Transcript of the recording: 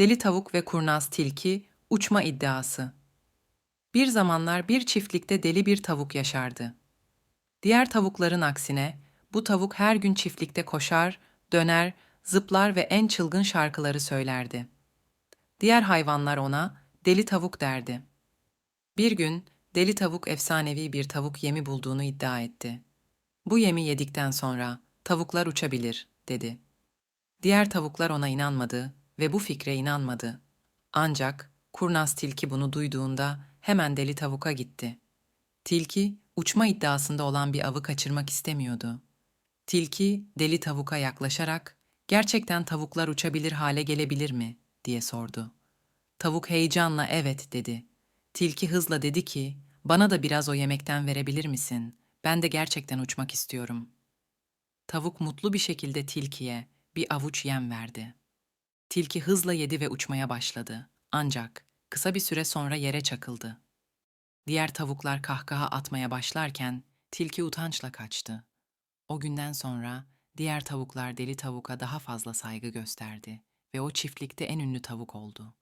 Deli Tavuk ve Kurnaz Tilki uçma iddiası. Bir zamanlar bir çiftlikte deli bir tavuk yaşardı. Diğer tavukların aksine bu tavuk her gün çiftlikte koşar, döner, zıplar ve en çılgın şarkıları söylerdi. Diğer hayvanlar ona deli tavuk derdi. Bir gün deli tavuk efsanevi bir tavuk yemi bulduğunu iddia etti. Bu yemi yedikten sonra tavuklar uçabilir, dedi. Diğer tavuklar ona inanmadı ve bu fikre inanmadı. Ancak kurnaz tilki bunu duyduğunda hemen deli tavuka gitti. Tilki uçma iddiasında olan bir avı kaçırmak istemiyordu. Tilki deli tavuka yaklaşarak gerçekten tavuklar uçabilir hale gelebilir mi diye sordu. Tavuk heyecanla evet dedi. Tilki hızla dedi ki bana da biraz o yemekten verebilir misin? Ben de gerçekten uçmak istiyorum. Tavuk mutlu bir şekilde tilkiye bir avuç yem verdi. Tilki hızla yedi ve uçmaya başladı. Ancak kısa bir süre sonra yere çakıldı. Diğer tavuklar kahkaha atmaya başlarken tilki utançla kaçtı. O günden sonra diğer tavuklar deli tavuka daha fazla saygı gösterdi ve o çiftlikte en ünlü tavuk oldu.